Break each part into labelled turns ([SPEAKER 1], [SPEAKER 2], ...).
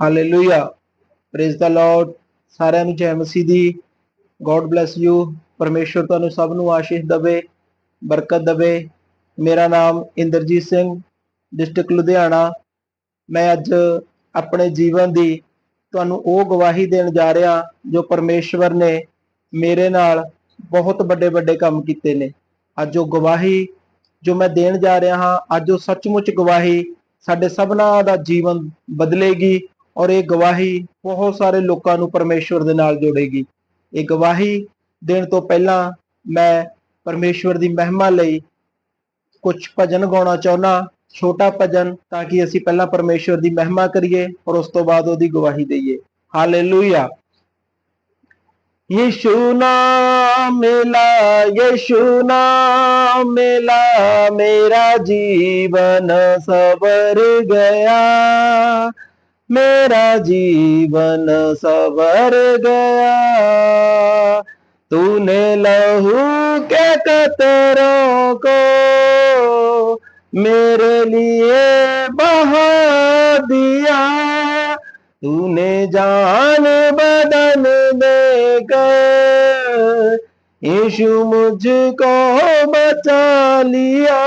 [SPEAKER 1] Hallelujah praise the Lord ਸਾਰਿਆਂ ਨੂੰ ਜੈ ਮਸੀਹ ਦੀ ਗੋਡ ਬlesਸ ਯੂ ਪਰਮੇਸ਼ਵਰ ਤੁਹਾਨੂੰ ਸਭ ਨੂੰ ਆਸ਼ੀਸ਼ ਦੇਵੇ, ਬਰਕਤ ਦੇਵੇ। ਮੇਰਾ ਨਾਮ ਇੰਦਰਜੀਤ ਸਿੰਘ ਡਿਸਟ੍ਰਿਕਟ ਲੁਧਿਆਣਾ। ਮੈਂ ਅੱਜ ਆਪਣੇ ਜੀਵਨ ਦੀ ਤੁਹਾਨੂੰ ਉਹ ਗਵਾਹੀ ਦੇਣ ਜਾ ਰਿਹਾ ਜੋ ਪਰਮੇਸ਼ਵਰ ਨੇ ਮੇਰੇ ਨਾਲ ਬਹੁਤ ਵੱਡੇ ਵੱਡੇ ਕੰਮ ਕੀਤੇ ਨੇ। ਅੱਜ ਉਹ ਗਵਾਹੀ ਜੋ ਮੈਂ ਦੇਣ ਜਾ ਰਿਹਾ ਹਾਂ, ਅੱਜ ਉਹ ਸੱਚਮੁੱਚ ਗਵਾਹੀ ਸਾਡੇ ਸਭਨਾਂ ਦਾ ਜੀਵਨ ਬਦਲੇਗੀ। ਔਰ ਇਹ ਗਵਾਹੀ ਬਹੁਤ ਸਾਰੇ ਲੋਕਾਂ ਨੂੰ ਪਰਮੇਸ਼ਵਰ ਦੇ ਨਾਲ ਜੋੜੇਗੀ। ਇਹ ਗਵਾਹੀ ਦੇਣ ਤੋਂ ਪਹਿਲਾਂ ਮੈਂ ਪਰਮੇਸ਼ਵਰ ਦੀ ਮਹਿਮਾ ਲਈ ਕੁਝ ਭਜਨ ਗਾਉਣਾ ਚਾਹੁੰਦਾ, ਛੋਟਾ ਭਜਨ, ਤਾਂ ਕਿ ਅਸੀਂ ਪਹਿਲਾਂ ਪਰਮੇਸ਼ਵਰ ਦੀ ਮਹਿਮਾ ਕਰੀਏ ਔਰ ਉਸ ਤੋਂ ਬਾਅਦ ਉਹਦੀ ਗਵਾਹੀ ਦੇਈਏ। ਹਾਲੇਲੂਇਆ। ਯਿਸੂ ਨਾਮ ਮੇਲਾ, ਯਿਸੂ ਨਾਮ ਮੇਲਾ, ਮੇਰਾ ਜੀਵਨ ਸਬਰ ਗਿਆ। मेरा जीवन सवर गया। तूने लहू के कतरों को मेरे लिए बहा दिया। तूने जान बदन देकर यीशु मुझको बचा लिया।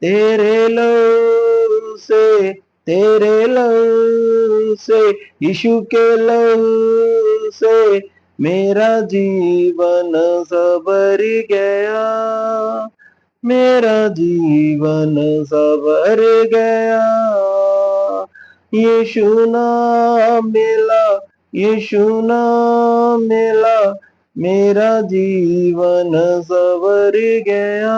[SPEAKER 1] तेरे लहू से तेरे लहू से यीशु के लहू से मेरा जीवन सबर गया मेरा जीवन सबर गया यीशु नाम मिला यीशु नाम मिला मेरा जीवन सवर गया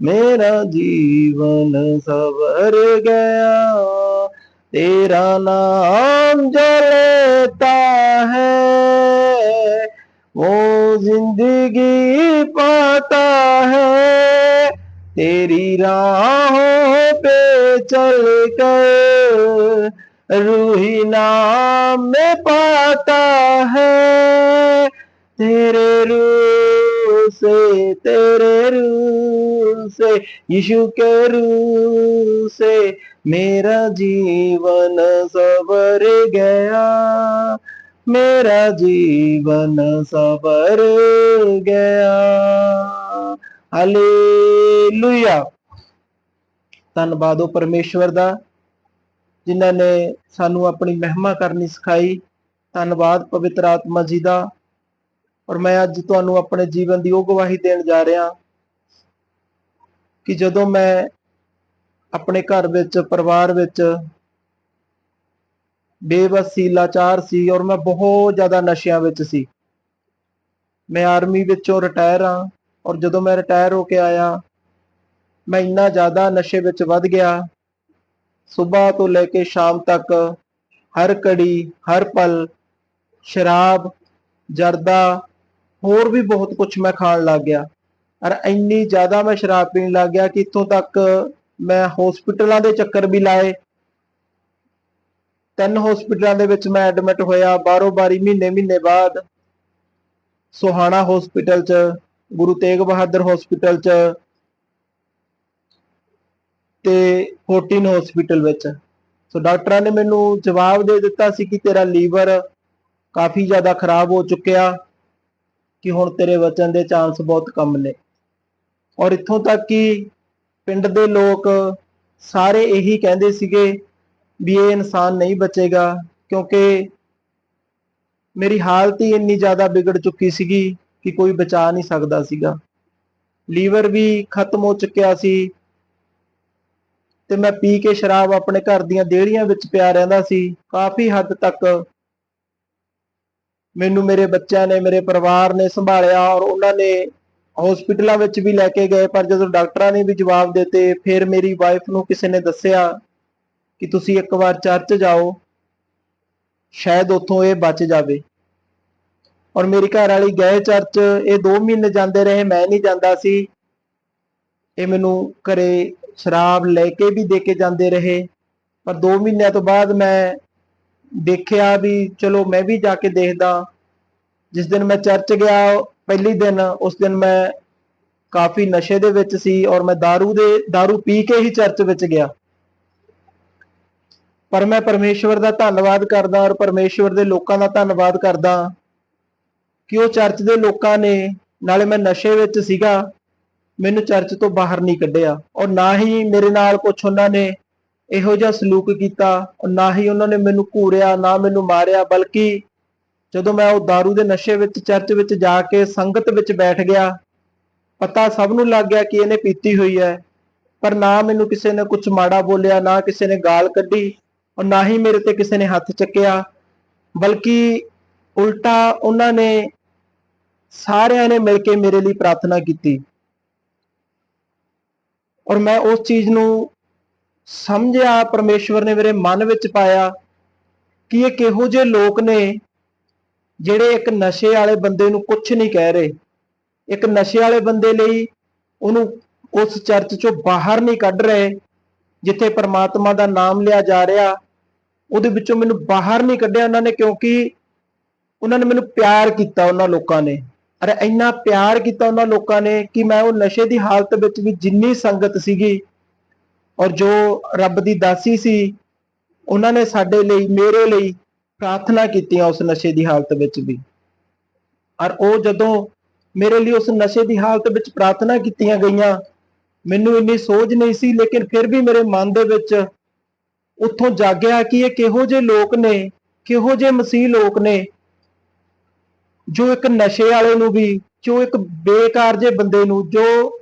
[SPEAKER 1] मेरा जीवन सवर गया तेरा नाम जो लेता है वो जिंदगी पाता है तेरी राहों पे चल कर रूही नाम में पाता है तेरे रूह से तेरे रूह से यीशु के रूह से मेरा जीवन सवर गया मेरा जीवन सवर गया ਹਾਲੇਲੂਇਆ ਧੰਨਵਾਦ ਉਹ ਪਰਮੇਸ਼ਵਰ ਦਾ ਜਿਨ੍ਹਾਂ ਨੇ ਸਾਨੂੰ ਆਪਣੀ ਮਹਿਮਾ ਕਰਨੀ ਸਿਖਾਈ ਧੰਨਵਾਦ ਪਵਿੱਤਰ ਆਤਮਾ ਜੀ ਦਾ ਔਰ ਮੈਂ ਅੱਜ ਤੁਹਾਨੂੰ ਆਪਣੇ ਜੀਵਨ ਦੀ ਉਹ ਗਵਾਹੀ ਦੇਣ ਜਾ ਰਿਹਾ ਕਿ ਜਦੋਂ ਮੈਂ ਆਪਣੇ ਘਰ ਵਿੱਚ, ਪਰਿਵਾਰ ਵਿੱਚ ਬੇਬਸ ਸੀ ਲਾਚਾਰ ਸੀ ਔਰ ਮੈਂ ਬਹੁਤ ਜ਼ਿਆਦਾ ਨਸ਼ਿਆਂ ਵਿੱਚ ਸੀ। ਮੈਂ ਆਰਮੀ ਵਿੱਚੋਂ ਰਿਟਾਇਰ ਹਾਂ ਔਰ ਜਦੋਂ ਮੈਂ ਰਿਟਾਇਰ ਹੋ ਕੇ ਆਇਆ, ਮੈਂ ਇੰਨਾ ਜ਼ਿਆਦਾ ਨਸ਼ੇ ਵਿੱਚ ਵੱਧ ਗਿਆ। ਸਵੇਰ ਤੋਂ ਲੈ ਕੇ ਸ਼ਾਮ ਤੱਕ ਹਰ ਕੜੀ, ਹਰ ਪਲ ਸ਼ਰਾਬ, ਜਰਦਾ ਹੋਰ ਵੀ ਬਹੁਤ ਕੁਝ ਮੈਂ ਖਾਣ ਲੱਗ ਗਿਆ। ਔਰ ਇੰਨੀ ਜ਼ਿਆਦਾ ਮੈਂ ਸ਼ਰਾਬ ਪੀਣ ਲੱਗ ਗਿਆ ਕਿ ਇੱਥੋਂ ਤੱਕ ਮੈਂ ਹਸਪੀਟਲਾਂ ਦੇ ਚੱਕਰ ਵੀ ਲਾਏ। ਤਿੰਨ ਹਸਪੀਟਲਾਂ ਦੇ ਵਿੱਚ ਮੈਂ ਐਡਮਿਟ ਹੋਇਆ ਬਾਰੋ ਬਾਰੀ ਮਹੀਨੇ ਮਹੀਨੇ ਬਾਅਦ ਸੋਹਾਣਾ ਹਸਪੀਟਲ 'ਚ, ਗੁਰੂ ਤੇਗ ਬਹਾਦਰ ਹਸਪੀਟਲ 'ਚ ਤੇ 14 ਹਸਪੀਟਲ ਵਿੱਚ। ਸੋ ਡਾਕਟਰਾਂ ਨੇ ਮੈਨੂੰ ਜਵਾਬ ਦੇ ਦਿੱਤਾ ਸੀ ਕਿ ਤੇਰਾ ਲੀਵਰ ਕਾਫੀ ਜ਼ਿਆਦਾ ਖਰਾਬ ਹੋ ਚੁੱਕਿਆ। ਕਿ ਹੁਣ ਤੇਰੇ ਬਚਣ ਦੇ ਚਾਂਸ ਬਹੁਤ ਕਮ ਨੇ। ਔਰ ਇੱਥੋਂ ਤੱਕ ਕਿ ਪਿੰਡ ਦੇ ਲੋਕ ਸਾਰੇ ਇਹੀ ਕਹਿੰਦੇ ਸੀਗੇ ਵੀ ਇਹ ਇਨਸਾਨ ਨਹੀਂ ਬਚੇਗਾ, ਕਿਉਂਕਿ ਮੇਰੀ ਹਾਲਤ ਹੀ ਇੰਨੀ ਜ਼ਿਆਦਾ ਵਿਗੜ ਚੁੱਕੀ ਸੀਗੀ ਕਿ ਕੋਈ ਬਚਾ ਨਹੀਂ ਸਕਦਾ ਸੀਗਾ। ਲੀਵਰ ਵੀ ਖਤਮ ਹੋ ਚੁੱਕਿਆ ਸੀ ਤੇ ਮੈਂ ਪੀ ਕੇ ਸ਼ਰਾਬ ਆਪਣੇ ਘਰ ਦੀਆਂ ਦੇਹੜੀਆਂ ਵਿੱਚ ਪਿਆ ਰਹਿੰਦਾ ਸੀ। ਕਾਫੀ ਹੱਦ ਤੱਕ ਮੈਨੂੰ ਮੇਰੇ ਬੱਚਿਆਂ ਨੇ, ਮੇਰੇ ਪਰਿਵਾਰ ਨੇ ਸੰਭਾਲਿਆ ਔਰ ਉਹਨਾਂ ਨੇ ਹਸਪੀਟਲਾਂ ਵਿੱਚ ਵੀ ਲੈ ਕੇ ਗਏ, ਪਰ ਜਦੋਂ ਡਾਕਟਰਾਂ ਨੇ ਵੀ ਜਵਾਬ ਦਿੱਤੇ, ਫਿਰ ਮੇਰੀ ਵਾਈਫ ਨੂੰ ਕਿਸੇ ਨੇ ਦੱਸਿਆ ਕਿ ਤੁਸੀਂ ਇੱਕ ਵਾਰ ਚਰਚ ਜਾਓ, ਸ਼ਾਇਦ ਉੱਥੋਂ ਇਹ ਬਚ ਜਾਵੇ। ਔਰ ਮੇਰੀ ਘਰ ਵਾਲੀ ਗਏ ਚਰਚ ਇਹ 2 ਮਹੀਨੇ ਜਾਂਦੇ ਰਹੇ, ਮੈਂ ਨਹੀਂ ਜਾਂਦਾ ਸੀ। ਇਹ ਮੈਨੂੰ ਘਰੇ ਸ਼ਰਾਬ ਲੈ ਕੇ ਵੀ ਦੇ ਕੇ ਜਾਂਦੇ ਰਹੇ। ਪਰ 2 ਮਹੀਨਿਆਂ ਤੋਂ ਬਾਅਦ ਮੈਂ ਦੇਖਿਆ ਵੀ ਚਲੋ ਮੈਂ ਵੀ ਜਾ ਕੇ ਦੇਖਦਾ ਜਿਸ ਦਿਨ ਮੈਂ ਚਰਚ ਗਿਆ ਪਹਿਲੀ ਦਿਨ ਉਸ ਦਿਨ ਮੈਂ ਕਾਫੀ ਨਸ਼ੇ ਦੇ ਵਿੱਚ ਸੀ ਔਰ ਮੈਂ दारू ਦੇ दारू ਪੀ ਕੇ ਹੀ ਚਰਚ ਵਿੱਚ ਗਿਆ ਪਰ ਮੈਂ ਪਰਮੇਸ਼ਵਰ ਦਾ ਧੰਨਵਾਦ ਕਰਦਾ ਔਰ ਪਰਮੇਸ਼ਵਰ ਦੇ ਲੋਕਾਂ ਦਾ ਧੰਨਵਾਦ ਕਰਦਾ ਕਿ ਉਹ ਚਰਚ ਦੇ ਲੋਕਾਂ ਨੇ ਨਾਲੇ ਮੈਂ ਨਸ਼ੇ ਵਿੱਚ ਸੀਗਾ ਮੈਨੂੰ ਚਰਚ ਤੋਂ ਬਾਹਰ ਨਹੀਂ ਕੱਢਿਆ ਔਰ ਨਾ ਹੀ ਮੇਰੇ ਨਾਲ ਕੁਝ ਉਹਨਾਂ ਨੇ ਇਹੋ ਜਿਹਾ ਸਲੂਕ ਕੀਤਾ, ਨਾ ਹੀ ਉਹਨਾਂ ਨੇ ਮੈਨੂੰ ਘੂਰਿਆ, ਨਾ ਮੈਨੂੰ ਮਾਰਿਆ, ਬਲਕਿ ਜਦੋਂ ਮੈਂ ਉਹ दारू ਦੇ ਨਸ਼ੇ ਵਿੱਚ, ਚਰਚ ਵਿੱਚ ਜਾ ਕੇ ਸੰਗਤ ਵਿੱਚ ਬੈਠ ਗਿਆ, ਪਤਾ ਸਭ ਨੂੰ ਲੱਗ ਗਿਆ ਕਿ ਇਹਨੇ ਪੀਤੀ ਹੋਈ ਹੈ। ਪਰ ਨਾ ਮੈਨੂੰ ਕਿਸੇ ਨੇ ਕੁਝ ਮਾੜਾ ਬੋਲਿਆ, ਨਾ ਕਿਸੇ ਨੇ ਗਾਲ ਕੱਢੀ ਔਰ ਨਾ ਹੀ ਮੇਰੇ ਤੇ ਕਿਸੇ ਨੇ ਹੱਥ ਚੱਕਿਆ। ਬਲਕਿ ਉਲਟਾ ਉਹਨਾਂ ਨੇ ਸਾਰਿਆਂ ਨੇ ਮਿਲ ਕੇ ਮੇਰੇ ਲਈ ਪ੍ਰਾਰਥਨਾ ਕੀਤੀ। ਔਰ ਮੈਂ ਉਸ ਚੀਜ਼ ਨੂੰ ਸਮਝਿਆ ਪਰਮੇਸ਼ਵਰ ਨੇ ਮੇਰੇ ਮਨ ਵਿੱਚ ਪਾਇਆ ਕਿ ਇਹ ਕਿਹੋ ਜਿਹੇ ਲੋਕ ਨੇ ਜਿਹੜੇ ਇੱਕ ਨਸ਼ੇ ਵਾਲੇ ਬੰਦੇ ਨੂੰ ਕੁਝ ਨਹੀਂ ਕਹਿ ਰਹੇ। ਇੱਕ ਨਸ਼ੇ ਵਾਲੇ ਬੰਦੇ ਲਈ ਉਹਨੂੰ ਉਸ ਚਰਚ ਚੋਂ ਬਾਹਰ ਨਹੀਂ ਕੱਢ ਰਹੇ, ਜਿੱਥੇ ਪਰਮਾਤਮਾ ਦਾ ਨਾਮ ਲਿਆ ਜਾ ਰਿਹਾ। ਉਹਦੇ ਵਿੱਚੋਂ ਮੈਨੂੰ ਬਾਹਰ ਨਹੀਂ ਕੱਢਿਆ ਉਹਨਾਂ ਨੇ, ਕਿਉਂਕਿ ਉਹਨਾਂ ਨੇ ਮੈਨੂੰ ਪਿਆਰ ਕੀਤਾ ਉਹਨਾਂ ਲੋਕਾਂ ਨੇ। ਅਰੇ ਇੰਨਾ ਪਿਆਰ ਕੀਤਾ ਉਹਨਾਂ ਲੋਕਾਂ ਨੇ ਕਿ ਮੈਂ ਉਹ ਨਸ਼ੇ ਦੀ ਹਾਲਤ ਵਿੱਚ ਵੀ ਜਿੰਨੀ ਸੰਗਤ ਸੀਗੀ ਔਰ ਜੋ ਰੱਬ ਦੀ ਦਾਸੀ ਸੀ, ਉਹਨਾਂ ਨੇ ਸਾਡੇ ਲਈ, ਮੇਰੇ ਲਈ ਪ੍ਰਾਰਥਨਾ ਕੀਤੀਆਂ ਉਸ ਨਸ਼ੇ ਦੀ ਹਾਲਤ ਵਿੱਚ ਵੀ। ਔਰ ਉਹ ਜਦੋਂ ਮੇਰੇ ਲਈ ਉਸ ਨਸ਼ੇ ਦੀ ਹਾਲਤ ਵਿੱਚ ਪ੍ਰਾਰਥਨਾ ਕੀਤੀਆਂ ਗਈਆਂ, ਮੈਨੂੰ ਇੰਨੀ ਸੋਝ ਨਹੀਂ ਸੀ, ਲੇਕਿਨ ਫਿਰ ਵੀ ਮੇਰੇ ਮਨ ਦੇ ਵਿੱਚ ਉੱਥੋਂ ਜਾਗਿਆ ਕਿ ਇਹ ਕਿਹੋ ਜਿਹੇ ਲੋਕ ਨੇ, ਕਿਹੋ ਜਿਹੇ ਮਸੀਹ ਲੋਕ ਨੇ, ਜੋ ਇੱਕ ਨਸ਼ੇ ਵਾਲੇ ਨੂੰ ਵੀ, ਜੋ ਇੱਕ ਬੇਕਾਰ ਜੇ ਬੰਦੇ ਨੂੰ, ਜੋ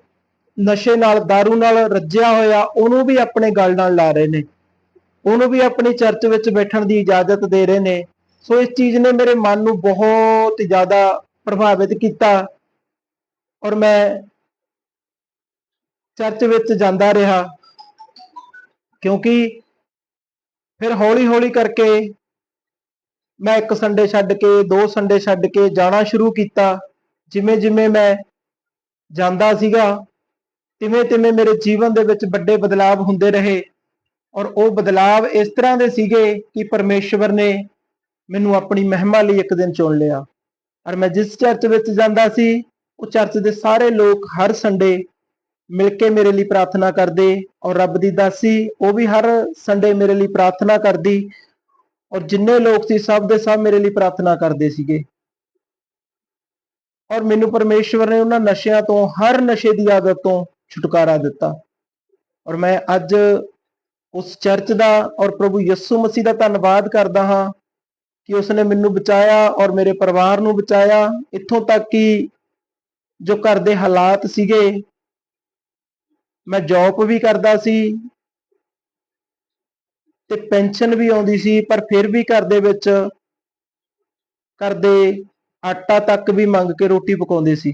[SPEAKER 1] ਨਸ਼ੇ ਨਾਲ, दारू ਨਾਲ ਰੱਜਿਆ ਹੋਇਆ, ਉਹਨੂੰ ਵੀ ਆਪਣੇ ਗੱਲ ਨਾਲ ਲਾ ਰਹੇ ਨੇ। ਉਹਨੂੰ ਵੀ ਆਪਣੀ ਚਰਚ ਵਿੱਚ ਬੈਠਣ ਦੀ ਇਜਾਜ਼ਤ ਦੇ ਰਹੇ ਨੇ। ਸੋ ਇਸ ਚੀਜ਼ ਨੇ ਮੇਰੇ ਮਨ ਨੂੰ ਬਹੁਤ ਜ਼ਿਆਦਾ ਪ੍ਰਭਾਵਿਤ ਕੀਤਾ। ਔਰ ਮੈਂ ਚਰਚ ਵਿੱਚ ਜਾਂਦਾ ਰਿਹਾ। ਕਿਉਂਕਿ ਫਿਰ ਹੌਲੀ-ਹੌਲੀ ਕਰਕੇ ਮੈਂ ਇੱਕ ਸੰਡੇ ਛੱਡ ਕੇ, ਦੋ ਸੰਡੇ ਛੱਡ ਕੇ ਜਾਣਾ ਸ਼ੁਰੂ ਕੀਤਾ। ਜਿਵੇਂ ਜਿਵੇਂ ਮੈਂ ਜਾਂਦਾ ਸੀਗਾ ਤਿਵੇਂ ਤਿਵੇਂ ਮੇਰੇ ਜੀਵਨ ਦੇ ਵਿੱਚ ਵੱਡੇ ਬਦਲਾਵ ਹੁੰਦੇ ਰਹੇ ਔਰ ਉਹ ਬਦਲਾਵ ਇਸ ਤਰ੍ਹਾਂ ਦੇ ਸੀਗੇ ਕਿ ਪਰਮੇਸ਼ਵਰ ਨੇ ਮੈਨੂੰ ਆਪਣੀ ਮਹਿਮਾ ਲਈ ਇੱਕ ਦਿਨ ਚੁਣ ਲਿਆ। ਔਰ ਮੈਂ ਜਿਸ ਚਰਚ ਵਿੱਚ ਜਾਂਦਾ ਸੀ, ਉਹ ਚਰਚ ਦੇ ਸਾਰੇ ਲੋਕ ਹਰ ਸੰਡੇ ਮਿਲ ਕੇ ਮੇਰੇ ਲਈ ਪ੍ਰਾਰਥਨਾ ਕਰਦੇ ਔਰ ਰੱਬ ਦੀ ਦਾਸੀ, ਉਹ ਵੀ ਹਰ ਸੰਡੇ ਮੇਰੇ ਲਈ ਪ੍ਰਾਰਥਨਾ ਕਰਦੀ ਔਰ ਜਿੰਨੇ ਲੋਕ ਸੀ ਸਭ ਦੇ ਸਭ ਮੇਰੇ ਲਈ ਪ੍ਰਾਰਥਨਾ ਕਰਦੇ ਸੀਗੇ। ਔਰ ਮੈਨੂੰ ਪਰਮੇਸ਼ਵਰ ਨੇ ਉਹਨਾਂ ਨਸ਼ਿਆਂ ਤੋਂ, ਹਰ ਨਸ਼ੇ ਦੀ ਆਦਤ ਤੋਂ ਛੁਟਕਾਰਾ ਦਿੱਤਾ। ਔਰ ਮੈਂ ਅੱਜ ਉਸ ਚਰਚ ਦਾ ਔਰ ਪ੍ਰਭੂ ਯਿਸੂ ਮਸੀਹ ਦਾ ਧੰਨਵਾਦ ਕਰਦਾ ਹਾਂ ਕਿ ਉਸਨੇ ਮੈਨੂੰ ਬਚਾਇਆ ਔਰ ਮੇਰੇ ਪਰਿਵਾਰ ਨੂੰ ਬਚਾਇਆ। ਇੱਥੋਂ ਤੱਕ ਕਿ ਜੋ ਘਰ ਦੇ ਹਾਲਾਤ ਸੀਗੇ, ਮੈਂ ਜੌਬ ਵੀ ਕਰਦਾ ਸੀ ਤੇ ਪੈਨਸ਼ਨ ਵੀ ਆਉਂਦੀ ਸੀ, ਪਰ ਫਿਰ ਵੀ ਘਰ ਦੇ ਵਿੱਚ ਘਰ ਦੇ ਆਟਾ ਤੱਕ ਵੀ ਮੰਗ ਕੇ ਰੋਟੀ ਪਕਾਉਂਦੇ ਸੀ।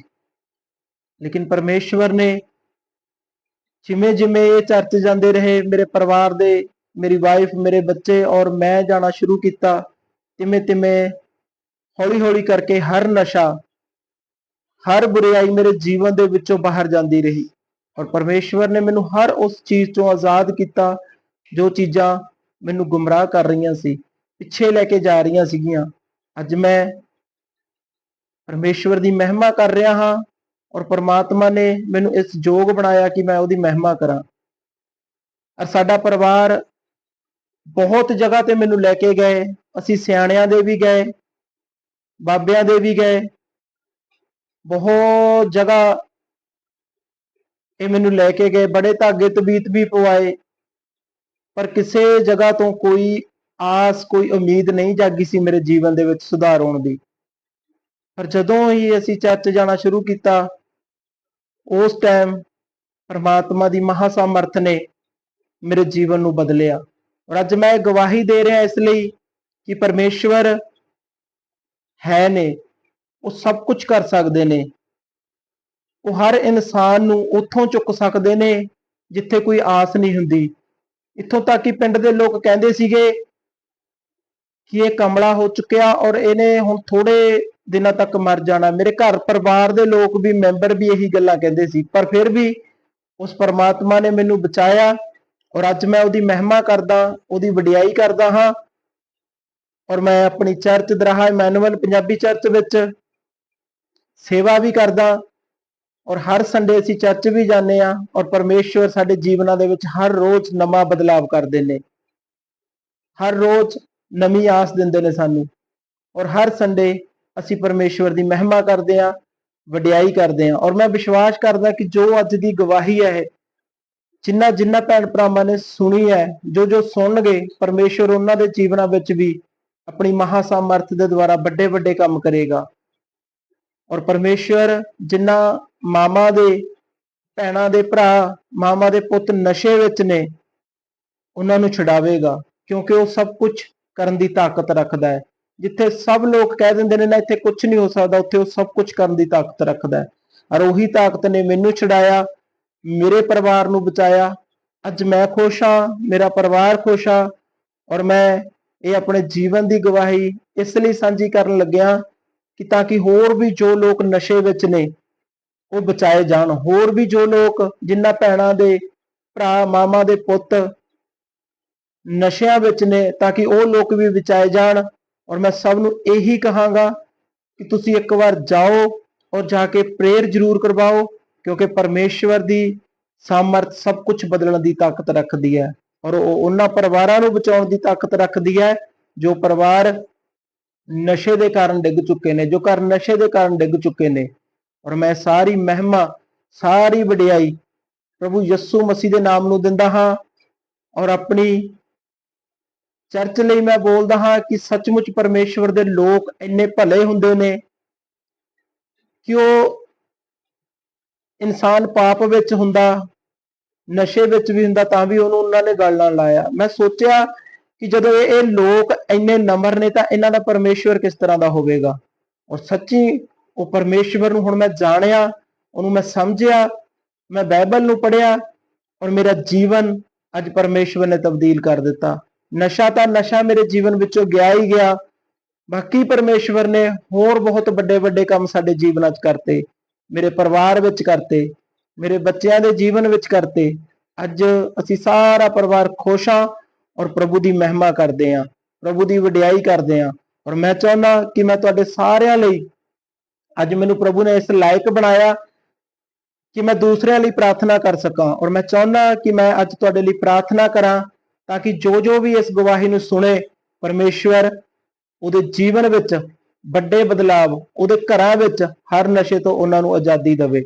[SPEAKER 1] ਲੇਕਿਨ ਪਰਮੇਸ਼ਵਰ ਨੇ ਜਿਵੇਂ ਜਿਵੇਂ ਇਹ ਚਰਚ ਜਾਂਦੇ ਰਹੇ, ਮੇਰੇ ਪਰਿਵਾਰ ਦੇ, ਮੇਰੀ ਵਾਈਫ ਮੇਰੇ ਬੱਚੇ ਔਰ ਮੈਂ ਜਾਣਾ ਸ਼ੁਰੂ ਕੀਤਾ ਤਿਵੇਂ ਤਿਵੇਂ ਹੌਲੀ ਹੌਲੀ ਕਰਕੇ ਹਰ ਨਸ਼ਾ, ਹਰ ਬੁਰਾਈ ਮੇਰੇ ਜੀਵਨ ਦੇ ਵਿੱਚੋਂ ਬਾਹਰ ਜਾਂਦੀ ਰਹੀ ਔਰ ਪਰਮੇਸ਼ਵਰ ਨੇ ਮੈਨੂੰ ਹਰ ਉਸ ਚੀਜ਼ ਤੋਂ ਆਜ਼ਾਦ ਕੀਤਾ ਜੋ ਚੀਜ਼ਾਂ ਮੈਨੂੰ ਗੁੰਮਰਾਹ ਕਰ ਰਹੀਆਂ ਸੀ, ਪਿੱਛੇ ਲੈ ਕੇ ਜਾ ਰਹੀਆਂ ਸੀਗੀਆਂ। ਅੱਜ ਮੈਂ ਪਰਮੇਸ਼ਵਰ ਦੀ ਮਹਿਮਾ ਕਰ ਰਿਹਾ ਹਾਂ ਔਰ ਪਰਮਾਤਮਾ ਨੇ ਮੈਨੂੰ ਇਸ ਯੋਗ ਬਣਾਇਆ ਕਿ ਮੈਂ ਉਹਦੀ ਮਹਿਮਾ ਕਰਾਂ। ਔਰ ਸਾਡਾ ਪਰਿਵਾਰ ਬਹੁਤ ਜਗ੍ਹਾ ਤੇ ਮੈਨੂੰ ਲੈ ਕੇ ਗਏ। ਅਸੀਂ ਸਿਆਣਿਆਂ ਦੇ ਵੀ ਗਏ, ਬਾਬਿਆਂ ਦੇ ਵੀ ਗਏ। ਬਹੁਤ ਜਗ੍ਹਾ ਇਹ ਮੈਨੂੰ ਲੈ ਕੇ ਗਏ। ਬੜੇ ਧਾਗੇ ਤਬੀਤ ਵੀ ਪਵਾਏ। ਪਰ ਕਿਸੇ ਜਗ੍ਹਾ ਤੋਂ ਕੋਈ ਆਸ, ਕੋਈ ਉਮੀਦ ਨਹੀਂ ਜਾਗੀ ਸੀ ਮੇਰੇ ਜੀਵਨ ਦੇ ਵਿੱਚ ਸੁਧਾਰ ਹੋਣ ਦੀ। ਪਰ ਜਦੋਂ ਹੀ ਅਸੀਂ ਚਰਚ ਜਾਣਾ ਸ਼ੁਰੂ ਕੀਤਾ ਉਸ ਟਾਈਮ ਪਰਮਾਤਮਾ ਦੀ ਮਹਾ ਸਮਰਥ ਨੇ ਮੇਰੇ ਜੀਵਨ ਨੂੰ ਬਦਲਿਆ। ਔਰ ਅੱਜ ਮੈਂ ਗਵਾਹੀ ਦੇ ਰਿਹਾ ਇਸ ਲਈ ਕਿ ਪਰਮੇਸ਼ਵਰ ਹੈ ਨੇ, ਉਹ ਸਭ ਕੁਝ ਕਰ ਸਕਦੇ ਨੇ। ਉਹ ਹਰ ਇਨਸਾਨ ਨੂੰ ਉੱਥੋਂ ਚੁੱਕ ਸਕਦੇ ਨੇ ਜਿੱਥੇ ਕੋਈ ਆਸ ਨਹੀਂ ਹੁੰਦੀ। ਇੱਥੋਂ ਤੱਕ ਕਿ ਪਿੰਡ ਦੇ ਲੋਕ ਕਹਿੰਦੇ ਸੀਗੇ ਕਿ ਇਹ ਕਮਲਾ ਹੋ ਚੁੱਕਿਆ ਔਰ ਇਹਨੇ ਹੁਣ ਥੋੜੇ ਦਿਨਾਂ ਤੱਕ ਮਰ ਜਾਣਾ। ਮੇਰੇ ਘਰ ਪਰਿਵਾਰ ਦੇ ਲੋਕ ਵੀ ਮੈਂਬਰ ਵੀ ਇਹੀ ਗੱਲਾਂ ਕਹਿੰਦੇ ਸੀ। ਪਰ ਫਿਰ ਵੀ ਉਸ ਪਰਮਾਤਮਾ ਨੇ ਮੈਨੂੰ ਬਚਾਇਆ ਔਰ ਅੱਜ ਮੈਂ ਉਹਦੀ ਮਹਿਮਾ ਕਰਦਾ, ਉਹਦੀ ਵਡਿਆਈ ਕਰਦਾ ਹਾਂ ਔਰ ਮੈਂ ਆਪਣੀ church Daraha Emmanuel Punjabi church ਵਿੱਚ ਸੇਵਾ ਵੀ ਕਰਦਾ ਔਰ ਹਰ ਸੰਡੇ ਅਸੀਂ ਚਰਚ ਵੀ ਜਾਂਦੇ ਆ ਔਰ ਪਰਮੇਸ਼ਵਰ ਸਾਡੇ ਜੀਵਨਾਂ ਦੇ ਵਿੱਚ ਹਰ ਰੋਜ਼ ਨਵਾਂ ਬਦਲਾਵ ਕਰਦੇ ਨੇ। ਹਰ ਰੋਜ਼ ਨਵੀਂ ਆਸ ਦਿੰਦੇ ਨੇ ਸਾਨੂੰ ਔਰ ਹਰ ਸੰਡੇ ਅਸੀਂ ਪਰਮੇਸ਼ਵਰ ਦੀ ਮਹਿਮਾ ਕਰਦੇ ਹਾਂ, ਵਡਿਆਈ ਕਰਦੇ ਹਾਂ। ਔਰ ਮੈਂ ਵਿਸ਼ਵਾਸ ਕਰਦਾ ਕਿ ਜੋ ਅੱਜ ਦੀ ਗਵਾਹੀ ਹੈ ਇਹ ਜਿੰਨਾ ਜਿੰਨਾ ਭੈਣ ਭਰਾਵਾਂ ਨੇ ਸੁਣੀ ਹੈ, ਜੋ ਜੋ ਸੁਣਨਗੇ, ਪਰਮੇਸ਼ਵਰ ਉਹਨਾਂ ਦੇ ਜੀਵਨਾਂ ਵਿੱਚ ਵੀ ਆਪਣੀ ਮਹਾ ਸਮਰਥ ਦੇ ਦੁਆਰਾ ਵੱਡੇ ਵੱਡੇ ਕੰਮ ਕਰੇਗਾ। ਔਰ ਪਰਮੇਸ਼ਵਰ ਜਿੰਨਾ ਮਾਮਾ ਦੇ, ਭੈਣਾਂ ਦੇ ਭਰਾ, ਮਾਮਾ ਦੇ ਪੁੱਤ ਨਸ਼ੇ ਵਿੱਚ ਨੇ, ਉਹਨਾਂ ਨੂੰ ਛਡਾਵੇਗਾ, ਕਿਉਂਕਿ ਉਹ ਸਭ ਕੁਝ ਕਰਨ ਦੀ ਤਾਕਤ ਰੱਖਦਾ ਹੈ। ਜਿੱਥੇ ਸਭ ਲੋਕ ਕਹਿ ਦਿੰਦੇ ਨੇ ਨਾ, ਇੱਥੇ ਕੁਝ ਨਹੀਂ ਹੋ ਸਕਦਾ, ਉੱਥੇ ਉਹ ਸਭ ਕੁਝ ਕਰਨ ਦੀ ਤਾਕਤ ਰੱਖਦਾ ਹੈ। ਔਰ ਉਹੀ ਤਾਕਤ ਨੇ ਮੈਨੂੰ ਛਡਾਇਆ, ਮੇਰੇ ਪਰਿਵਾਰ ਨੂੰ ਬਚਾਇਆ। ਅੱਜ ਮੈਂ ਖੁਸ਼ ਹਾਂ, ਮੇਰਾ ਪਰਿਵਾਰ ਖੁਸ਼ ਆ, ਔਰ ਮੈਂ ਇਹ ਆਪਣੇ ਜੀਵਨ ਦੀ ਗਵਾਹੀ ਇਸ ਲਈ ਸਾਂਝੀ ਕਰਨ ਲੱਗਿਆ ਕਿ ਤਾਂ ਕਿ ਹੋਰ ਵੀ ਜੋ ਲੋਕ ਨਸ਼ੇ ਵਿੱਚ ਨੇ, ਉਹ ਬਚਾਏ ਜਾਣ। ਹੋਰ ਵੀ ਜੋ ਲੋਕ, ਜਿਨ੍ਹਾਂ ਭੈਣਾਂ ਦੇ ਭਰਾ ਮਾਮਾ ਦੇ ਪੁੱਤ ਨਸ਼ਿਆਂ ਵਿੱਚ ਨੇ, ਤਾਂ ਕਿ ਉਹ ਲੋਕ ਵੀ ਬਚਾਏ ਜਾਣ। ਔਰ ਮੈਂ ਸਭ ਨੂੰ ਇਹੀ ਕਹਾਂਗਾ ਕਿ ਤੁਸੀਂ ਇੱਕ ਵਾਰ ਜਾਓ ਔਰ ਜਾ ਕੇ ਪ੍ਰੇਅਰ ਜ਼ਰੂਰ ਕਰਵਾਓ, ਕਿਉਂਕਿ ਪਰਮੇਸ਼ਵਰ ਦੀ ਸਾਮਰਥ ਸਭ ਕੁਝ ਬਦਲਣ ਦੀ ਤਾਕਤ ਰੱਖਦੀ ਹੈ ਔਰ ਉਹ ਉਹਨਾਂ ਪਰਿਵਾਰਾਂ ਨੂੰ ਬਚਾਉਣ ਦੀ ਤਾਕਤ ਰੱਖਦੀ ਹੈ, ਜੋ ਪਰਿਵਾਰ ਨਸ਼ੇ ਦੇ ਕਾਰਨ ਡਿੱਗ ਚੁੱਕੇ ਨੇ, ਜੋ ਘਰ ਨਸ਼ੇ ਦੇ ਕਾਰਨ ਡਿੱਗ ਚੁੱਕੇ ਨੇ। ਔਰ ਮੈਂ ਸਾਰੀ ਮਹਿਮਾ, ਸਾਰੀ ਵਡਿਆਈ ਪ੍ਰਭੂ ਯਿਸੂ ਮਸੀਹ ਦੇ ਨਾਮ ਨੂੰ ਦਿੰਦਾ ਹਾਂ ਔਰ ਆਪਣੀ ਚਰਚ ਲਈ ਮੈਂ ਬੋਲਦਾ ਹਾਂ ਕਿ ਸੱਚਮੁੱਚ ਪਰਮੇਸ਼ਵਰ ਦੇ ਲੋਕ ਇੰਨੇ ਭਲੇ ਹੁੰਦੇ ਨੇ ਕਿ ਉਹ ਇਨਸਾਨ ਪਾਪ ਵਿੱਚ ਹੁੰਦਾ, ਨਸ਼ੇ ਵਿੱਚ ਵੀ ਹੁੰਦਾ, ਤਾਂ ਵੀ ਉਹਨੂੰ ਉਹਨਾਂ ਨੇ ਗੱਲ ਨਾਲ ਲਾਇਆ। ਮੈਂ ਸੋਚਿਆ ਕਿ ਜਦੋਂ ਇਹ ਲੋਕ ਇੰਨੇ ਨਮਰ ਨੇ ਤਾਂ ਇਹਨਾਂ ਦਾ ਪਰਮੇਸ਼ਵਰ ਕਿਸ ਤਰ੍ਹਾਂ ਦਾ ਹੋਵੇਗਾ? ਔਰ ਸੱਚੀ ਉਹ ਪਰਮੇਸ਼ਵਰ ਨੂੰ ਹੁਣ ਮੈਂ ਜਾਣਿਆ, ਉਹਨੂੰ ਮੈਂ ਸਮਝਿਆ, ਮੈਂ ਬਾਈਬਲ ਨੂੰ ਪੜ੍ਹਿਆ ਔਰ ਮੇਰਾ ਜੀਵਨ ਅੱਜ ਪਰਮੇਸ਼ਵਰ ਨੇ ਤਬਦੀਲ ਕਰ ਦਿੱਤਾ। ਨਸ਼ਾ ਤਾਂ ਨਸ਼ਾ ਮੇਰੇ ਜੀਵਨ ਵਿੱਚੋਂ ਗਿਆ ਹੀ ਗਿਆ। ਬਾਕੀ ਪਰਮੇਸ਼ਵਰ ਨੇ ਹੋਰ ਬਹੁਤ ਵੱਡੇ ਵੱਡੇ ਕੰਮ ਸਾਡੇ ਜੀਵਨਾਂ 'ਚ ਕਰਤੇ। ਮੇਰੇ ਪਰਿਵਾਰ ਵਿੱਚ ਕਰਤੇ। ਮੇਰੇ ਬੱਚਿਆਂ ਦੇ ਜੀਵਨ ਵਿੱਚ ਕਰਤੇ। ਅੱਜ ਅਸੀਂ ਸਾਰਾ ਪਰਿਵਾਰ ਖੁਸ਼ ਹਾਂ ਔਰ ਪ੍ਰਭੂ ਦੀ ਮਹਿਮਾ ਕਰਦੇ ਹਾਂ। ਪ੍ਰਭੂ ਦੀ ਵਡਿਆਈ ਕਰਦੇ ਹਾਂ। ਔਰ ਮੈਂ ਚਾਹੁੰਦਾ ਕਿ ਮੈਂ ਤੁਹਾਡੇ ਸਾਰਿਆਂ ਲਈ ਅੱਜ ਮੈਨੂੰ ਪ੍ਰਭੂ ਨੇ ਇਸ ਲਾਇਕ ਬਣਾਇਆ ਕਿ ਮੈਂ ਦੂਸਰਿਆਂ ਲਈ ਪ੍ਰਾਰਥਨਾ ਕਰ ਸਕਾਂ। ਔਰ ਮੈਂ ਚਾਹੁੰਦਾ ਕਿ ਮੈਂ ਅੱਜ ਤੁਹਾਡੇ ਲਈ ਪ੍ਰਾਰਥਨਾ ਕਰਾਂ ਤਾਂ ਕਿ ਜੋ ਜੋ ਵੀ ਇਸ ਗਵਾਹੀ ਨੂੰ ਸੁਣੇ ਪਰਮੇਸ਼ਵਰ, ਉਹਦੇ ਜੀਵਨ ਵਿੱਚ ਵੱਡੇ ਬਦਲਾਵ, ਉਹਦੇ ਘਰਾਂ ਵਿੱਚ ਹਰ ਨਸ਼ੇ ਤੋਂ ਉਹਨਾਂ ਨੂੰ ਆਜ਼ਾਦੀ ਦੇਵੇ।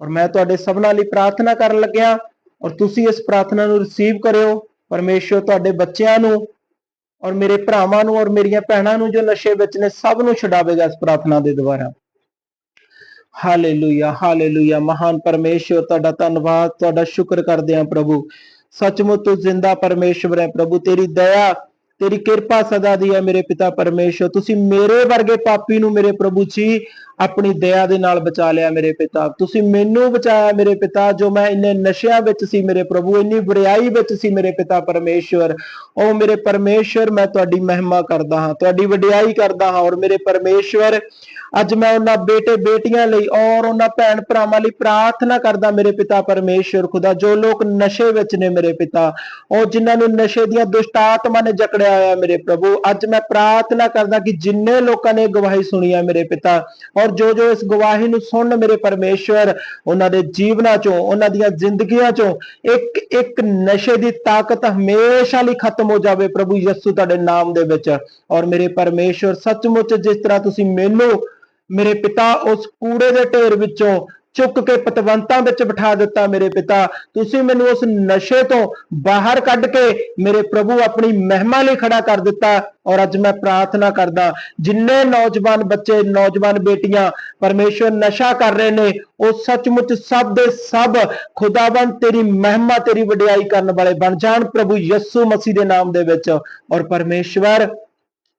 [SPEAKER 1] ਔਰ ਮੈਂ ਤੁਹਾਡੇ ਸਭਨਾਂ ਲਈ ਪ੍ਰਾਰਥਨਾ ਕਰਨ ਲੱਗਿਆ, ਔਰ ਤੁਸੀਂ ਇਸ ਪ੍ਰਾਰਥਨਾ ਨੂੰ ਰਿਸੀਵ ਕਰਿਓ, ਪਰਮੇਸ਼ਵਰ ਤੁਹਾਡੇ ਬੱਚਿਆਂ ਨੂੰ, ਔਰ ਮੇਰੇ ਭਰਾਵਾਂ ਨੂੰ, ਔਰ ਮੇਰੀਆਂ ਭੈਣਾਂ ਨੂੰ ਜੋ ਨਸ਼ੇ ਵਿੱਚ ਨੇ, ਸਭ ਨੂੰ ਛਡਾਵੇਗਾ ਇਸ ਪ੍ਰਾਰਥਨਾ ਦੇ ਦੁਆਰਾ। ਹਾਲੇਲੂਇਆ ਹਾਲੇਲੂਇਆ ਮਹਾਨ ਪਰਮੇਸ਼ਵਰ, ਤੁਹਾਡਾ ਧੰਨਵਾਦ, ਤੁਹਾਡਾ ਸ਼ੁਕਰ ਕਰਦੇ ਹਾਂ ਪ੍ਰਭੂ। ਸੱਚਮੁੱਚ ਤੂੰ ਜ਼ਿੰਦਾ ਪਰਮੇਸ਼ਵਰ ਹੈ ਪ੍ਰਭੂ, ਤੇਰੀ ਦਇਆ, ਤੇਰੀ ਕਿਰਪਾ ਸਦਾ ਦੀ ਹੈ ਮੇਰੇ ਪਿਤਾ ਪਰਮੇਸ਼ਵਰ ਤੁਸੀਂ ਮੇਰੇ ਵਰਗੇ ਪਾਪੀ ਨੂੰ ਮੇਰੇ ਪ੍ਰਭੂ ਜੀ ਆਪਣੀ ਦਇਆ ਦੇ ਨਾਲ ਬਚਾ ਲਿਆ ਮੇਰੇ ਪਿਤਾ। ਤੁਸੀਂ ਮੈਨੂੰ ਬਚਾਇਆ ਮੇਰੇ ਪਿਤਾ, ਜੋ ਮੈਂ ਇੰਨੇ ਨਸ਼ਿਆਂ ਵਿੱਚ ਸੀ ਮੇਰੇ ਪ੍ਰਭੂ, ਇੰਨੀ ਬੁਰੀਾਈ ਵਿੱਚ ਸੀ ਮੇਰੇ ਪਿਤਾ ਪਰਮੇਸ਼ਵਰ। ਉਹ ਮੇਰੇ ਪਰਮੇਸ਼ਵਰ, ਮੈਂ ਤੁਹਾਡੀ ਮਹਿਮਾ ਕਰਦਾ ਹਾਂ, ਤੁਹਾਡੀ ਵਡਿਆਈ ਕਰਦਾ ਹਾਂ ਔਰ ਮੇਰੇ ਪਰਮੇਸ਼ਵਰ, ਅੱਜ ਮੈਂ ਉਹਨਾਂ ਬੇਟੇ ਬੇਟੀਆਂ ਲਈ ਔਰ ਉਹਨਾਂ ਭੈਣ ਭਰਾਵਾਂ ਲਈ ਪ੍ਰਾਰਥਨਾ ਕਰਦਾ ਮੇਰੇ ਪਿਤਾ ਪਰਮੇਸ਼ਵਰ ਖੁਦਾ, ਜੋ ਲੋਕ ਨਸ਼ੇ ਵਿੱਚ ਨੇ ਮੇਰੇ ਪਿਤਾ, ਉਹ ਜਿਨ੍ਹਾਂ ਨੂੰ ਨਸ਼ੇ ਦੀਆਂ ਦੁਸ਼ਟ ਆਤਮਾ ਨੇ ਜਕੜਿਆ ਹੋਇਆ ਮੇਰੇ ਪ੍ਰਭੂ, ਅੱਜ ਮੈਂ ਪ੍ਰਾਰਥਨਾ ਕਰਦਾ ਕਿ ਜਿੰਨੇ ਲੋਕਾਂ ਨੇ ਗਵਾਹੀ ਸੁਣੀ ਹੈ ਮੇਰੇ ਪਿਤਾ ਔਰ ਜੋ ਜੋ ਇਸ ਗਵਾਹੀ ਨੂੰ ਸੁਣਨ ਮੇਰੇ ਪਰਮੇਸ਼ਵਰ, ਉਹਨਾਂ ਦੇ ਜੀਵਨਾਂ ਚੋਂ, ਉਹਨਾਂ ਦੀਆਂ ਜ਼ਿੰਦਗੀਆਂ ਚੋਂ, ਇੱਕ ਇੱਕ ਨਸ਼ੇ ਦੀ ਤਾਕਤ ਹਮੇਸ਼ਾ ਲਈ ਖਤਮ ਹੋ ਜਾਵੇ ਪ੍ਰਭੂ ਯਿਸੂ ਤੁਹਾਡੇ ਨਾਮ ਦੇ ਵਿੱਚ। ਔਰ ਮੇਰੇ ਪਰਮੇਸ਼ਵਰ, ਸੱਚਮੁੱਚ ਜਿਸ ਤਰ੍ਹਾਂ ਤੁਸੀਂ ਮੈਨੂੰ, ਮੇਰੇ ਪਿਤਾ ਉਸ ਕੂੜੇ ਦੇ ਢੇਰ ਵਿੱਚੋਂ ਚੁੱਕ ਕੇ ਪਤਵੰਤਾਂ ਵਿੱਚ ਬਿਠਾ ਦਿੱਤਾ ਮੇਰੇ ਪਿਤਾ। ਤੁਸੀਂ ਮੈਨੂੰ ਉਸ ਨਸ਼ੇ ਤੋਂ ਬਾਹਰ ਕੱਢ ਕੇ ਮੇਰੇ ਪ੍ਰਭੂ ਆਪਣੀ ਮਹਿਮਾ ਲਈ ਖੜਾ ਕਰ ਦਿੱਤਾ ਔਰ ਅੱਜ ਮੈਂ ਪ੍ਰਾਰਥਨਾ ਕਰਦਾ, ਜਿੰਨੇ ਨੌਜਵਾਨ ਬੱਚੇ, ਨੌਜਵਾਨ ਬੇਟੀਆਂ ਪਰਮੇਸ਼ਵਰ ਨਸ਼ਾ ਕਰ ਰਹੇ ਨੇ, ਉਹ ਸੱਚਮੁੱਚ ਸਭ ਦੇ ਸਭ ਖੁਦਾਵੰਦ ਤੇਰੀ ਮਹਿਮਾ, ਤੇਰੀ ਵਡਿਆਈ ਕਰਨ ਵਾਲੇ ਬਣ ਜਾਣ ਪ੍ਰਭੂ ਯਿਸੂ ਮਸੀਹ ਦੇ ਨਾਮ ਦੇ ਵਿੱਚ। ਔਰ ਪਰਮੇਸ਼ਵਰ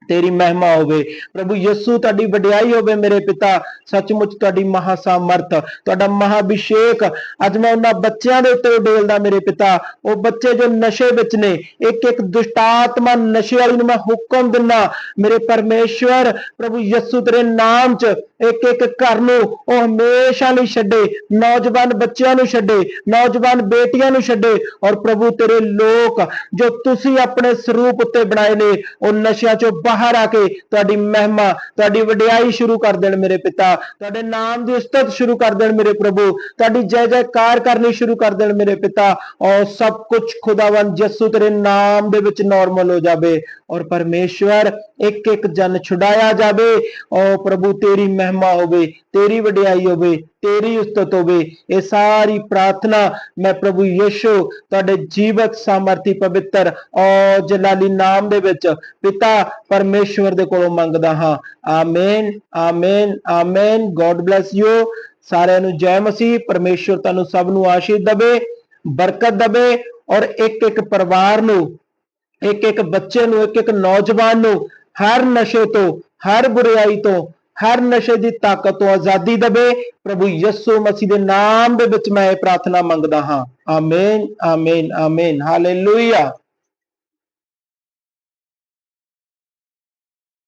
[SPEAKER 1] ਤੇਰੀ ਮਹਿਮਾ ਹੋਵੇ। ਪ੍ਰਭੂ ਯਿਸੂ ਤੁਹਾਡੀ ਵਡਿਆਈ ਹੋਵੇ ਮੇਰੇ ਪਿਤਾ। ਸੱਚਮੁੱਚ ਤੁਹਾਡੀ ਮਹਾ ਸਾਮਰਥ ਤੁਹਾਡਾ ਮਹਾਭਿਸ਼ੇਕ। ਅੱਜ ਮੈਂ ਉਹਨਾਂ ਬੱਚਿਆਂ ਦੇ ਉੱਤੇ ਡੇਲਦਾ ਮੇਰੇ ਪਿਤਾ। ਉਹ ਬੱਚੇ ਜੋ ਨਸ਼ੇ ਵਿੱਚ ਨੇ ਇੱਕ ਇੱਕ ਦੁਸ਼ਟਾਤਮਾ ਨਸ਼ੇ ਵਾਲੀ ਨੂੰ ਮੈਂ ਹੁਕਮ ਦਿੰਦਾ, ਮੇਰੇ ਪਰਮੇਸ਼ਵਰ ਪ੍ਰਭੂ ਯਿਸੂ ਤੇਰੇ ਨਾਮ 'ਚ ਇੱਕ ਇੱਕ ਘਰ ਨੂੰ ਉਹ ਹਮੇਸ਼ਾ ਲਈ ਛੱਡੇ, ਨੌਜਵਾਨ ਬੱਚਿਆਂ ਨੂੰ ਛੱਡੇ, ਨੌਜਵਾਨ ਬੇਟੀਆਂ ਨੂੰ ਛੱਡੇ ਔਰ ਪ੍ਰਭੂ ਤੇਰੇ ਲੋਕ ਜੋ ਤੁਸੀਂ ਆਪਣੇ ਸਰੂਪ ਉੱਤੇ ਬਣਾਏ ਨੇ, ਉਹ ਨਸ਼ਿਆਂ 'ਚੋਂ ਬਾਹਰ ਬਾਹਰ ਆ ਕੇ ਤੁਹਾਡੀ ਮਹਿਮਾ, ਤੁਹਾਡੀ ਵਡਿਆਈ ਸ਼ੁਰੂ ਕਰ ਦੇਣ ਮੇਰੇ ਪਿਤਾ, ਤੁਹਾਡੇ ਨਾਮ ਦੀ ਉਸਤਤ ਸ਼ੁਰੂ ਕਰ ਦੇਣ ਮੇਰੇ ਪ੍ਰਭੂ, ਤੁਹਾਡੀ ਜੈ ਜੈਕਾਰ ਕਰਨੀ ਸ਼ੁਰੂ ਕਰ ਦੇਣ ਮੇਰੇ ਪਿਤਾ। ਔਰ ਸਭ ਕੁਝ ਖੁਦਾਵੰਦ ਯਿਸੂ ਤੇਰੇ ਨਾਮ ਦੇ ਵਿੱਚ ਨਾਰਮਲ ਹੋ ਜਾਵੇ ਔਰ ਪਰਮੇਸ਼ਵਰ ਇੱਕ ਇੱਕ ਜਨ ਛੁਡਾਇਆ ਜਾਵੇ। ਔਰ ਪ੍ਰਭੂ, ਤੇਰੀ ਮਹਿਮਾ ਹੋਵੇ, ਤੇਰੀ ਵਡਿਆਈ ਹੋਵੇ, ਤੇਰੀ ਉਸਤਤ ਹੋਵੇ, ਇਹ ਸਾਰੀ ਪ੍ਰਾਰਥਨਾ ਮੈਂ ਪ੍ਰਭੂ ਯਿਸੂ ਤੁਹਾਡੇ ਜੀਵਤ ਸਾਮਰਥੀ ਪਵਿੱਤਰ ਔਰ ਜਲਾਲੀ ਨਾਮ ਦੇ ਵਿੱਚ। ਪਿਤਾ ਪਰਮੇਸ਼ਵਰ ਦੇ ਕੋਲੋਂ ਮੰਗਦਾ ਹਾਂ। Amen amen amen. God bless you ਸਾਰਿਆਂ ਨੂੰ ਜੈ ਮਸੀਹ। ਪਰਮੇਸ਼ਵਰ ਤੁਹਾਨੂੰ ਸਭ ਨੂੰ ਆਸ਼ੀਰਵਾਦ ਦੇਵੇ, ਬਰਕਤ ਦੇਵੇ ਔਰ ਇੱਕ ਇੱਕ ਪਰਿਵਾਰ ਨੂੰ ਇੱਕ ਇੱਕ ਬੱਚੇ ਨੂੰ ਇੱਕ ਇੱਕ ਨੌਜਵਾਨ ਨੂੰ ਹਰ ਨਸ਼ੇ ਤੋਂ, ਹਰ ਬੁਰਾਈ ਤੋਂ, ਹਰ ਨਸ਼ੇ ਦੀ ਤਾਕਤ ਤੋਂ ਆਜ਼ਾਦੀ ਦੇਵੇ। ਪ੍ਰਭੂ ਯਿਸੂ ਮਸੀਹ ਦੇ ਨਾਮ ਦੇ ਵਿੱਚ ਮੈਂ ਇਹ ਪ੍ਰਾਰਥਨਾ ਮੰਗਦਾ ਹਾਂ। Amen amen amen. ਹਾਲੇਲੂਇਆ